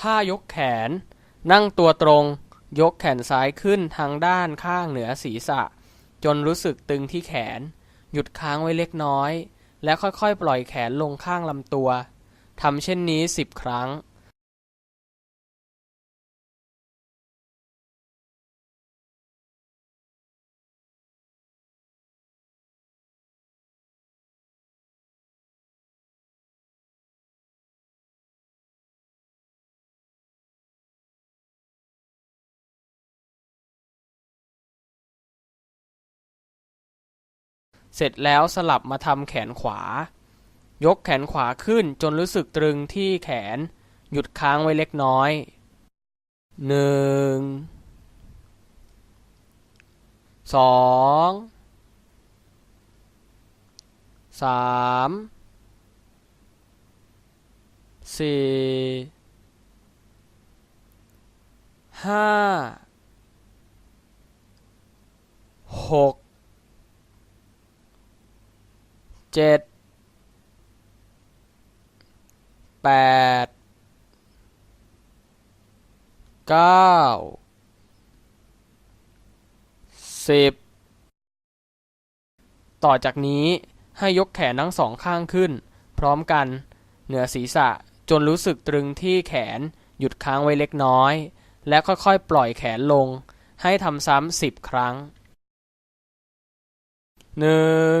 ท่ายกแขน นั่งตัวตรง ยกแขนซ้ายขึ้นทางด้านข้างเหนือศีรษะ จนรู้สึกตึงที่แขน หยุดค้างไว้เล็กน้อย และค่อยๆ ปล่อยแขนลงข้างลำตัวทำเช่นนี้สิบครั้ง เสร็จแล้วสลับมาทำแขนขวา ยกแขนขวาขึ้นจนรู้สึกตรึงที่แขน หยุดค้างไว้เล็กน้อยหนึ่งสองสามสี่ห้าหก เจ็ดแปดเก้าสิบต่อจากนี้ให้ยกแขนทั้งสองข้างขึ้น พร้อมกันเหนือศีรษะจนรู้สึกตรึงที่แขนหยุดค้างไว้เล็กน้อย และค่อยๆ ปล่อยแขนลง ให้ทำซ้ำสิบครั้งหนึ่ง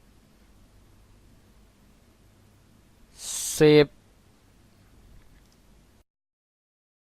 สิบ